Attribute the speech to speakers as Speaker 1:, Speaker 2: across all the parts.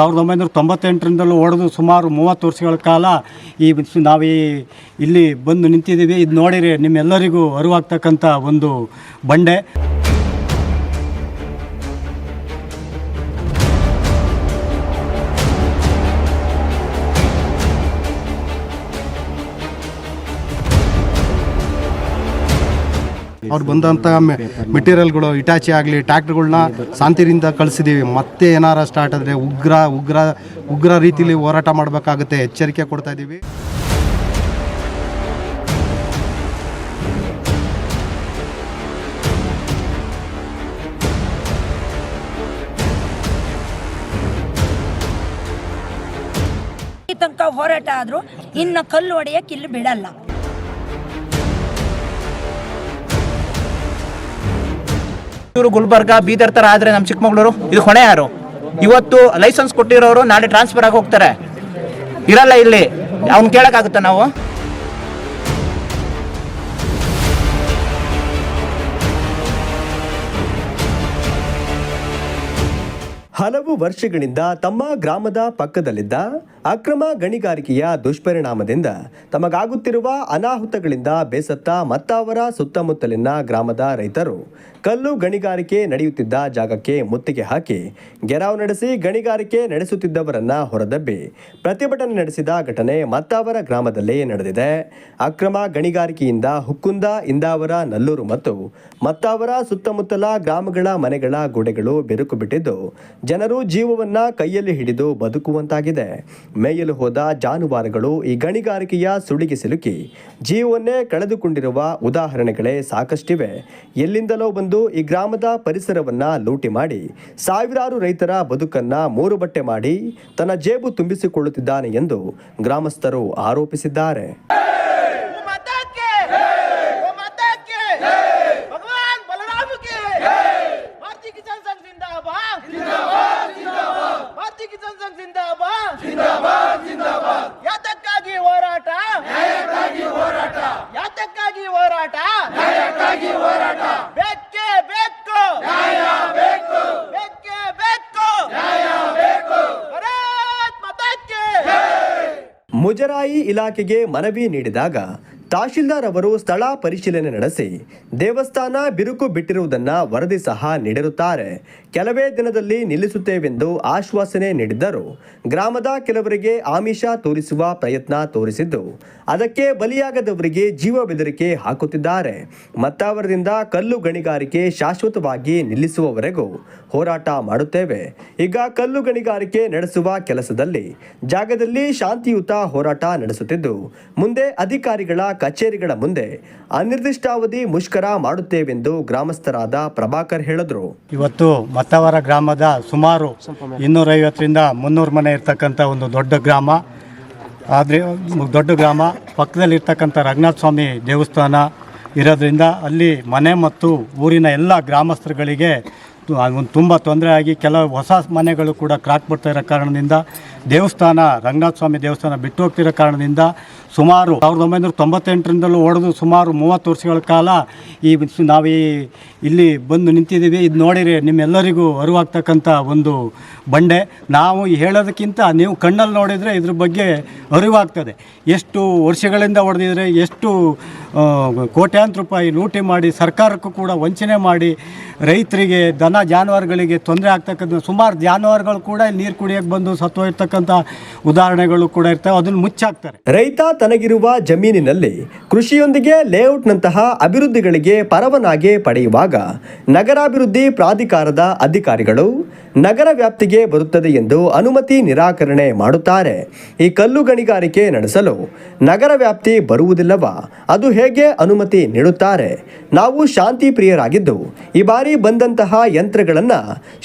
Speaker 1: ಸಾವಿರದ ಒಂಬೈನೂರ ತೊಂಬತ್ತೆಂಟರಿಂದಲೂ ಹೊಡೆದು ಸುಮಾರು ಮೂವತ್ತು ವರ್ಷಗಳ ಕಾಲ ಈ ನಾವೇ ಇಲ್ಲಿ ಬಂದು ನಿಂತಿದ್ದೀವಿ. ಇದು ನೋಡಿರಿ, ನಿಮ್ಮೆಲ್ಲರಿಗೂ ಅರಿವಾಗ್ತಕ್ಕಂಥ ಒಂದು ಬಂಡೆ.
Speaker 2: ಅವ್ರು ಬಂದಂಥ ಮೆಟೀರಿಯಲ್ಗಳು, ಇಟಾಚಿ ಆಗಲಿ ಟ್ಯಾಕ್ಟ್ರುಗಳ್ನ ಶಾಂತಿರಿಂದ ಕಳಿಸಿದ್ದೀವಿ ಮತ್ತೆ ಏನಾರ ಸ್ಟಾರ್ಟ್ ಆದರೆ ಉಗ್ರ ಉಗ್ರ ಉಗ್ರ ರೀತಿಲಿ ಹೋರಾಟ ಮಾಡಬೇಕಾಗುತ್ತೆ. ಎಚ್ಚರಿಕೆ ಕೊಡ್ತಾ ಇದ್ದೀವಿ
Speaker 3: ತನಕ ಹೋರಾಟ ಆದರೂ ಇನ್ನು ಕಲ್ಲು ಹೊಡೆಯಕ್ಕೆ ಇಲ್ಲಿ ಬಿಡಲ್ಲ.
Speaker 4: ಇವರು ಗುಲ್ಬರ್ಗ, ಬೀದರ್ ತರ ಆದ್ರೆ ನಮ್ಮ ಚಿಕ್ಕಮಗಳೂರು, ಇದು ಹೊಣೆ ಯಾರು? ಇವತ್ತು ಲೈಸೆನ್ಸ್ ಕೊಟ್ಟಿರೋರು ನಾಳೆ ಟ್ರಾನ್ಸ್ಫರ್ ಆಗಿ ಹೋಗ್ತಾರೆ. ಇರಲ್ಲ ಇಲ್ಲಿ. ಅವ್ನು ಕೇಳೋಕ್ಕಾಗುತ್ತಾ ನಾವು?
Speaker 5: ಹಲವು ವರ್ಷಗಳಿಂದ ತಮ್ಮ ಗ್ರಾಮದ ಪಕ್ಕದಲ್ಲಿದ್ದ ಅಕ್ರಮ ಗಣಿಗಾರಿಕೆಯ ದುಷ್ಪರಿಣಾಮದಿಂದ ತಮಗಾಗುತ್ತಿರುವ ಅನಾಹುತಗಳಿಂದ ಬೇಸತ್ತ ಮತ್ತಾವರ ಸುತ್ತಮುತ್ತಲಿನ ಗ್ರಾಮದ ರೈತರು ಕಲ್ಲು ಗಣಿಗಾರಿಕೆ ನಡೆಯುತ್ತಿದ್ದ ಜಾಗಕ್ಕೆ ಮುತ್ತಿಗೆ ಹಾಕಿ ಗೆರಾವ್ ನಡೆಸಿ ಗಣಿಗಾರಿಕೆ ನಡೆಸುತ್ತಿದ್ದವರನ್ನ ಹೊರದಬ್ಬಿ ಪ್ರತಿಭಟನೆ ನಡೆಸಿದ ಘಟನೆ ಮತ್ತಾವರ ಗ್ರಾಮದಲ್ಲಿ ನಡೆದಿದೆ. ಅಕ್ರಮ ಗಣಿಗಾರಿಕೆಯಿಂದ ಹುಕ್ಕುಂದ ಇಂದಾವರ ನಲ್ಲೂರು ಮತ್ತು ಮತ್ತಾವರ ಸುತ್ತಮುತ್ತಲ ಗ್ರಾಮಗಳ ಮನೆಗಳ ಗೋಡೆಗಳು ಬಿರುಕು ಬಿಟ್ಟಿದ್ದು ಜನರು ಜೀವವನ್ನ ಕೈಯಲ್ಲಿ ಹಿಡಿದು ಬದುಕುವಂತಾಗಿದೆ. ಮೇಯಲು ಹೋದ ಜಾನುವಾರುಗಳು ಈ ಗಣಿಗಾರಿಕೆಯ ಸುಳಿಗೆ ಸಿಲುಕಿ, ಜೀವವನ್ನೇ ಕಳೆದುಕೊಂಡಿರುವ ಉದಾಹರಣೆಗಳೇ ಸಾಕಷ್ಟಿವೆ. ಎಲ್ಲಿಂದಲೋ ಬಂದು ಈ ಗ್ರಾಮದ ಪರಿಸರವನ್ನ ಲೂಟಿ ಮಾಡಿ, ಸಾವಿರಾರು ರೈತರ ಬದುಕನ್ನ ಮೂರು ಬಟ್ಟೆ ಮಾಡಿ ತನ್ನ ಜೇಬು ತುಂಬಿಸಿಕೊಳ್ಳುತ್ತಿದ್ದಾನೆ ಎಂದು ಗ್ರಾಮಸ್ಥರು ಆರೋಪಿಸಿದ್ದಾರೆ. ಮುಜರಾಯಿ ಇಲಾಖೆಗೆ ಮನವಿ ನೀಡಿದಾಗ ತಹಶೀಲ್ದಾರ್ ಅವರು ಸ್ಥಳ ಪರಿಶೀಲನೆ ನಡೆಸಿ ದೇವಸ್ಥಾನ ಬಿರುಕು ಬಿಟ್ಟಿರುವುದನ್ನು ವರದಿ ಸಹ ನೀಡಿರುತ್ತಾರೆ. ಕೆಲವೇ ದಿನದಲ್ಲಿ ನಿಲ್ಲಿಸುತ್ತೇವೆಂದು ಆಶ್ವಾಸನೆ ನೀಡಿದ್ದರು. ಗ್ರಾಮದ ಕೆಲವರಿಗೆ ಆಮಿಷ ತೋರಿಸುವ ಪ್ರಯತ್ನ ತೋರಿಸಿದ್ದು, ಅದಕ್ಕೆ ಬಲಿಯಾಗದವರಿಗೆ ಜೀವ ಬೆದರಿಕೆ ಹಾಕುತ್ತಿದ್ದಾರೆ. ಮತ್ತಾವರದಿಂದ ಕಲ್ಲು ಗಣಿಗಾರಿಕೆ ಶಾಶ್ವತವಾಗಿ ನಿಲ್ಲಿಸುವವರೆಗೂ ಹೋರಾಟ ಮಾಡುತ್ತೇವೆ. ಈಗ ಕಲ್ಲು ಗಣಿಗಾರಿಕೆ ನಡೆಸುವ ಕೆಲಸದಲ್ಲಿ ಜಾಗದಲ್ಲಿ ಶಾಂತಿಯುತ ಹೋರಾಟ ನಡೆಸುತ್ತಿದ್ದು, ಮುಂದೆ ಅಧಿಕಾರಿಗಳ ಕಚೇರಿಗಳ ಮುಂದೆ ಅನಿರ್ದಿಷ್ಟಾವಧಿ ಮುಷ್ಕರ ಮಾಡುತ್ತೇವೆಂದು ಗ್ರಾಮಸ್ಥರಾದ ಪ್ರಭಾಕರ್ ಹೇಳಿದ್ರು.
Speaker 1: ಇವತ್ತು ಮತ್ತವರ ಗ್ರಾಮದ ಸುಮಾರು ಇನ್ನೂರೈವತ್ತರಿಂದ ಮುನ್ನೂರು ಮನೆ ಇರ್ತಕ್ಕಂಥ ಒಂದು ದೊಡ್ಡ ಗ್ರಾಮ, ಆದರೆ ದೊಡ್ಡ ಗ್ರಾಮ, ಪಕ್ಕದಲ್ಲಿರ್ತಕ್ಕಂಥ ರಂಗನಾಥ ಸ್ವಾಮಿ ದೇವಸ್ಥಾನ ಇರೋದ್ರಿಂದ ಅಲ್ಲಿ ಮನೆ ಮತ್ತು ಊರಿನ ಎಲ್ಲ ಗ್ರಾಮಸ್ಥರುಗಳಿಗೆ ಒಂದು ತುಂಬ ತೊಂದರೆ ಆಗಿ ಕೆಲವು ಹೊಸ ಮನೆಗಳು ಕೂಡ ಕ್ರಾಕ್ ಬಿಡ್ತಾ ಇರೋ ಕಾರಣದಿಂದ ದೇವಸ್ಥಾನ, ರಂಗನಾಥ ಸ್ವಾಮಿ ದೇವಸ್ಥಾನ ಬಿಟ್ಟು ಹೋಗ್ತಿರೋ ಕಾರಣದಿಂದ ಸುಮಾರು ಸಾವಿರದ ಒಂಬೈನೂರ ತೊಂಬತ್ತೆಂಟರಿಂದಲೂ ಹೊಡೆದು ಸುಮಾರು ಮೂವತ್ತು ವರ್ಷಗಳ ಕಾಲ ಈ ನಾವು ಇಲ್ಲಿ ಬಂದು ನಿಂತಿದ್ದೀವಿ. ಇದು ನೋಡಿರಿ, ನಿಮ್ಮೆಲ್ಲರಿಗೂ ಅರಿವಾಗ್ತಕ್ಕಂಥ ಒಂದು ಬಂಡೆ. ನಾವು ಹೇಳೋದಕ್ಕಿಂತ ನೀವು ಕಣ್ಣಲ್ಲಿ ನೋಡಿದರೆ ಇದ್ರ ಬಗ್ಗೆ ಅರಿವಾಗ್ತದೆ. ಎಷ್ಟು ವರ್ಷಗಳಿಂದ ಹೊಡೆದಿದ್ರೆ ಎಷ್ಟು ಕೋಟ್ಯಾಂತರ ರೂಪಾಯಿ ಲೂಟಿ ಮಾಡಿ, ಸರ್ಕಾರಕ್ಕೂ ಕೂಡ ವಂಚನೆ ಮಾಡಿ, ರೈತರಿಗೆ, ದನ ಜಾನುವಾರುಗಳಿಗೆ ತೊಂದರೆ ಆಗ್ತಕ್ಕಂಥ, ಸುಮಾರು ಜಾನುವಾರುಗಳು ಕೂಡ ನೀರು ಕುಡಿಯೋಕ್ಕೆ ಬಂದು ಸತ್ತೋಗಿರ್ತಕ್ಕಂಥ ಉದಾಹರಣೆಗಳು ಕೂಡ ಇರ್ತವೆ. ಅದನ್ನು ಮುಚ್ಚಾಕ್ತಾರೆ.
Speaker 5: ರೈತ ತನಗಿರುವ ಜಮೀನಿನಲ್ಲಿ ಕೃಷಿಯೊಂದಿಗೆ ಲೇಔಟ್ನಂತಹ ಅಭಿವೃದ್ಧಿಗಳಿಗೆ ಪರವನಾಗಿ ಪಡೆಯುವಾಗ ನಗರಾಭಿವೃದ್ಧಿ ಪ್ರಾಧಿಕಾರದ ಅಧಿಕಾರಿಗಳು ನಗರ ವ್ಯಾಪ್ತಿಗೆ ಬರುತ್ತದೆ ಎಂದು ಅನುಮತಿ ನಿರಾಕರಣೆ ಮಾಡುತ್ತಾರೆ. ಈ ಕಲ್ಲು ಗಣಿಗಾರಿಕೆ ನಡೆಸಲು ನಗರ ವ್ಯಾಪ್ತಿ ಬರುವುದಿಲ್ಲವಾ, ಅದು ಹೇಗೆ ಅನುಮತಿ ನೀಡುತ್ತಾರೆ? ನಾವು ಶಾಂತಿ ಪ್ರಿಯರಾಗಿದ್ದು, ಈ ಬಾರಿ ಬಂದಂತಹ ಯಂತ್ರಗಳನ್ನು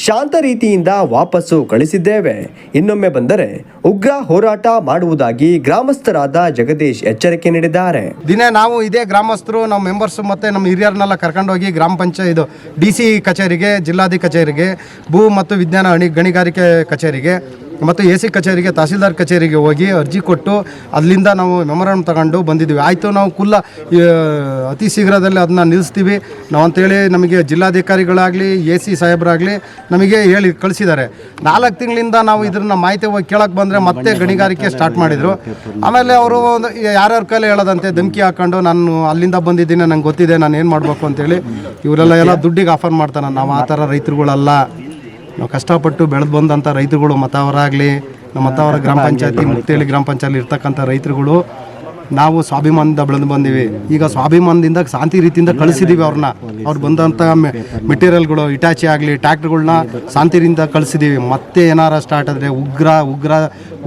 Speaker 5: ಶಾಂತ ರೀತಿಯಿಂದ ವಾಪಸ್ಸು ಕಳಿಸಿದ್ದೇವೆ. ಇನ್ನೊಮ್ಮೆ ಬಂದರೆ ಉಗ್ರ ಹೋರಾಟ ಮಾಡುವುದಾಗಿ ಗ್ರಾಮಸ್ಥರಾದ ಜಗದೀಶ್ ಎಚ್ಚರಿಕೆ ನೀಡಿದ್ದಾರೆ.
Speaker 2: ದಿನೇ ನಾವು ಇದೇ ಗ್ರಾಮಸ್ಥರು, ನಮ್ಮ ಮೆಂಬರ್ಸ್ ಮತ್ತು ನಮ್ಮ ಹಿರಿಯರನ್ನೆಲ್ಲ ಕರ್ಕೊಂಡೋಗಿ ಗ್ರಾಮ ಪಂಚಾಯತ್ ಡಿ ಸಿ ಕಚೇರಿಗೆ ಜಿಲ್ಲಾಧಿ ಕಚೇರಿಗೆ ಭೂ ಮತ್ತು ವಿಜ್ಞಾನ ಅಣಿ ಗಣಿಗಾರಿಕೆ ಕಚೇರಿಗೆ ಮತ್ತು ಎ ಸಿ ಕಚೇರಿಗೆ, ತಹಸೀಲ್ದಾರ್ ಕಚೇರಿಗೆ ಹೋಗಿ ಅರ್ಜಿ ಕೊಟ್ಟು ಅಲ್ಲಿಂದ ನಾವು ಮೆಮೊರಂ ತಗೊಂಡು ಬಂದಿದ್ದೀವಿ. ಆಯಿತು, ನಾವು ಕುಲ್ಲ ಅತಿ ಶೀಘ್ರದಲ್ಲಿ ಅದನ್ನ ನಿಲ್ಲಿಸ್ತೀವಿ. ನಾವು ಅಂತೇಳಿ ನಮಗೆ ಜಿಲ್ಲಾಧಿಕಾರಿಗಳಾಗಲಿ, ಎ ಸಿ ಸಾಹೇಬರಾಗಲಿ ನಮಗೆ ಹೇಳಿ ಕಳಿಸಿದ್ದಾರೆ. ನಾಲ್ಕು ತಿಂಗಳಿಂದ ನಾವು ಇದನ್ನ ಮಾಹಿತಿ ಹೋಗಿ ಕೇಳಕ್ಕೆ ಬಂದರೆ ಮತ್ತೆ ಗಣಿಗಾರಿಕೆ ಸ್ಟಾರ್ಟ್ ಮಾಡಿದರು. ಆಮೇಲೆ ಅವರು ಒಂದು ಯಾರ್ಯಾರ ಕೈಲಿ ಹೇಳೋದಂತೆ ಧಮಕಿ ಹಾಕೊಂಡು ನಾನು ಅಲ್ಲಿಂದ ಬಂದಿದ್ದೀನಿ, ನಂಗೆ ಗೊತ್ತಿದೆ ನಾನು ಏನು ಮಾಡಬೇಕು ಅಂತೇಳಿ ಇವರೆಲ್ಲ ಎಲ್ಲ ದುಡ್ಡಿಗೆ ಆಫರ್ ಮಾಡ್ತಾನೆ ನಾವು ಆ ಥರ ರೈತರುಗಳಲ್ಲ. ನಾವು ಕಷ್ಟಪಟ್ಟು ಬೆಳೆದು ಬಂದಂಥ ರೈತರುಗಳು ಮತ್ತವರಾಗಲಿ ನಮ್ಮ ಮತ್ತವರ ಗ್ರಾಮ ಪಂಚಾಯತಿ ಮುಕ್ತಿಹಳ್ಳಿ ಗ್ರಾಮ ಪಂಚಾಯತಿ ಇರ್ತಕ್ಕಂಥ ರೈತರುಗಳು, ನಾವು ಸ್ವಾಭಿಮಾನದಿಂದ ಬೆಳೆದು ಬಂದೀವಿ. ಈಗ ಸ್ವಾಭಿಮಾನದಿಂದ ಶಾಂತಿ ರೀತಿಯಿಂದ ಕಳಿಸಿದ್ದೀವಿ ಅವ್ರನ್ನ. ಅವ್ರು ಬಂದಂಥ ಮೆಟೀರಿಯಲ್ಗಳು, ಇಟಾಚಿ ಆಗಲಿ ಟ್ಯಾಕ್ಟ್ರುಗಳ್ನ ಶಾಂತಿಯಿಂದ ಕಳಿಸಿದ್ದೀವಿ ಮತ್ತೆ ಏನಾರ ಸ್ಟಾರ್ಟ್ ಆದರೆ ಉಗ್ರ ಉಗ್ರ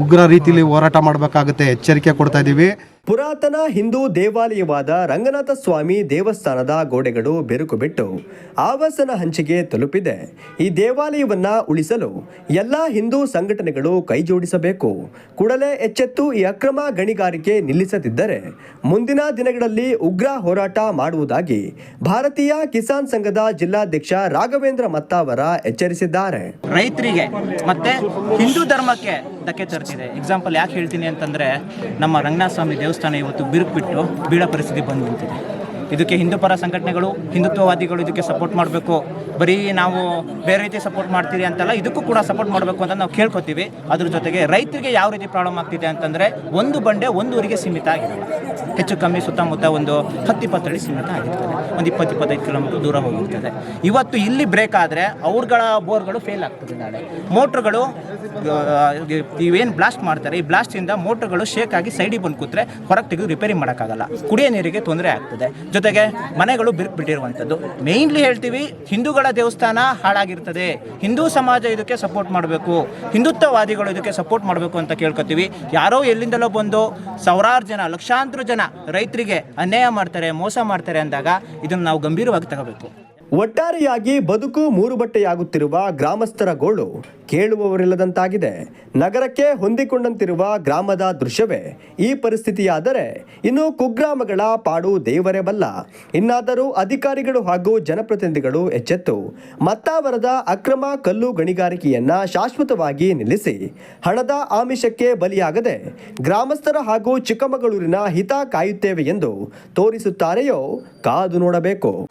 Speaker 2: ಉಗ್ರ ರೀತಿಯಲ್ಲಿ ಹೋರಾಟ ಮಾಡಬೇಕಾಗುತ್ತೆ. ಎಚ್ಚರಿಕೆ ಕೊಡ್ತಾ ಇದ್ದೀವಿ
Speaker 5: ಪುರಾತನ ಹಿಂದೂ ದೇವಾಲಯವಾದ ರಂಗನಾಥ ಸ್ವಾಮಿ ದೇವಸ್ಥಾನದ ಗೋಡೆಗಳು ಬೆರುಕು ಬಿಟ್ಟು ಆವಾಸನ ಹಂಚಿಗೆ ತಲುಪಿದೆ. ಈ ದೇವಾಲಯವನ್ನ ಉಳಿಸಲು ಎಲ್ಲ ಹಿಂದೂ ಸಂಘಟನೆಗಳು ಕೈಜೋಡಿಸಬೇಕು. ಕೂಡಲೇ ಎಚ್ಚೆತ್ತು ಈ ಅಕ್ರಮ ಗಣಿಗಾರಿಕೆ ನಿಲ್ಲಿಸದಿದ್ದರೆ ಮುಂದಿನ ದಿನಗಳಲ್ಲಿ ಉಗ್ರ ಹೋರಾಟ ಮಾಡುವುದಾಗಿ ಭಾರತೀಯ ಕಿಸಾನ್ ಸಂಘದ ಜಿಲ್ಲಾಧ್ಯಕ್ಷ ರಾಘವೇಂದ್ರ ಮತ್ತಾವರ ಎಚ್ಚರಿಸಿದ್ದಾರೆ.
Speaker 4: ರೈತರಿಗೆ ಮತ್ತೆ ಹಿಂದೂ ಧರ್ಮಕ್ಕೆ ಧಕ್ಕೆ ತರ್ತಿದೆ. ಎಕ್ಸಾಂಪಲ್ ಯಾಕೆ ಹೇಳ್ತೀನಿ ಅಂತಂದ್ರೆ ನಮ್ಮ ರಂಗನಾಥ ಸ್ವಾಮಿ ದೇವಸ್ಥಾನ ಇವತ್ತು ಬಿರುಕು ಬಿಟ್ಟು ಬೀಳ ಪರಿಸ್ಥಿತಿ ಬಂದು ನಿಂತಿದೆ. ಇದಕ್ಕೆ ಹಿಂದೂ ಪರ ಸಂಘಟನೆಗಳು, ಹಿಂದುತ್ವವಾದಿಗಳು ಇದಕ್ಕೆ ಸಪೋರ್ಟ್ ಮಾಡಬೇಕು. ಬರೀ ನಾವು ಬೇರೆ ರೀತಿ ಸಪೋರ್ಟ್ ಮಾಡ್ತೀರಿ ಅಂತಲ್ಲ, ಇದಕ್ಕೂ ಕೂಡ ಸಪೋರ್ಟ್ ಮಾಡಬೇಕು ಅಂತ ನಾವು ಕೇಳ್ಕೊತೀವಿ. ಅದ್ರ ಜೊತೆಗೆ ರೈತರಿಗೆ ಯಾವ ರೀತಿ ಪ್ರಾಬ್ಲಮ್ ಆಗ್ತಿದೆ ಅಂತಂದರೆ, ಒಂದು ಬಂಡೆ ಒಂದು ಊರಿಗೆ ಸೀಮಿತ ಆಗಿರಲ್ಲ. ಹೆಚ್ಚು ಕಮ್ಮಿ ಸುತ್ತಮುತ್ತ ಒಂದು ಹತ್ತು ಇಪ್ಪತ್ತಡಿ ಸೀಮಿತ ಆಗಿರ್ತದೆ. ಒಂದು ಇಪ್ಪತ್ತು ಇಪ್ಪತ್ತೈದು ಕಿಲೋಮೀಟರ್ ದೂರ ಹೋಗಿರ್ತದೆ. ಇವತ್ತು ಇಲ್ಲಿ ಬ್ರೇಕ್ ಆದರೆ ಅವ್ರಗಳ ಬೋರ್ಗಳು ಫೇಲ್ ಆಗ್ತದೆ ನಾಳೆ. ಮೋಟ್ರ್ಗಳು ಇವೇನು ಬ್ಲಾಸ್ಟ್ ಮಾಡ್ತಾರೆ, ಈ ಬ್ಲಾಸ್ಟಿಂದ ಮೋಟ್ರ್ಗಳು ಶೇಕ್ ಆಗಿ ಸೈಡಿಗೆ ಬಂದು ಕೂತ್ರೆ ಹೊರಗೆ ತೆಗೆದು ರಿಪೇರಿ ಮಾಡೋಕ್ಕಾಗಲ್ಲ. ಕುಡಿಯೋ ನೀರಿಗೆ ತೊಂದರೆ ಆಗ್ತದೆ. ಜೊತೆಗೆ ಮನೆಗಳು ಬಿರುಕು ಬಿಟ್ಟಿರುವಂಥದ್ದು. ಮೇಯ್ನ್ಲಿ ಹೇಳ್ತೀವಿ, ಹಿಂದೂಗಳ ದೇವಸ್ಥಾನ ಹಾಳಾಗಿರ್ತದೆ. ಹಿಂದೂ ಸಮಾಜ ಇದಕ್ಕೆ ಸಪೋರ್ಟ್ ಮಾಡಬೇಕು. ಹಿಂದುತ್ವವಾದಿಗಳು ಇದಕ್ಕೆ ಸಪೋರ್ಟ್ ಮಾಡಬೇಕು ಅಂತ ಕೇಳ್ಕೊತೀವಿ. ಯಾರೋ ಎಲ್ಲಿಂದಲೋ ಬಂದು ಸಾವಿರಾರು ಜನ, ಲಕ್ಷಾಂತರ ಜನ ರೈತರಿಗೆ ಅನ್ಯಾಯ ಮಾಡ್ತಾರೆ, ಮೋಸ ಮಾಡ್ತಾರೆ ಅಂದಾಗ ಇದನ್ನು ನಾವು ಗಂಭೀರವಾಗಿ ತಗೋಬೇಕು.
Speaker 5: ಒಟ್ಟಾರೆಯಾಗಿ ಬದುಕು ಮೂರು ಬಟ್ಟೆಯಾಗುತ್ತಿರುವ ಗ್ರಾಮಸ್ಥರ ಗೋಳು ಕೇಳುವವರಿಲ್ಲದಂತಾಗಿದೆ. ನಗರಕ್ಕೆ ಹೊಂದಿಕೊಂಡಂತಿರುವ ಗ್ರಾಮದ ದೃಶ್ಯವೇ ಈ ಪರಿಸ್ಥಿತಿಯಾದರೆ ಇನ್ನು ಕುಗ್ರಾಮಗಳ ಪಾಡು ದೇವರೇ ಬಲ್ಲ. ಇನ್ನಾದರೂ ಅಧಿಕಾರಿಗಳು ಹಾಗೂ ಜನಪ್ರತಿನಿಧಿಗಳು ಎಚ್ಚೆತ್ತು. ಮತ್ತಾವರದ ಅಕ್ರಮ ಕಲ್ಲು ಗಣಿಗಾರಿಕೆಯನ್ನ ಶಾಶ್ವತವಾಗಿ ನಿಲ್ಲಿಸಿ, ಹಣದ ಆಮಿಷಕ್ಕೆ ಬಲಿಯಾಗದೆ ಗ್ರಾಮಸ್ಥರ ಹಾಗೂ ಚಿಕ್ಕಮಗಳೂರಿನ ಹಿತ ಕಾಯುತ್ತೇವೆ ಎಂದು ತೋರಿಸುತ್ತಾರೆಯೋ ಕಾದು ನೋಡಬೇಕು.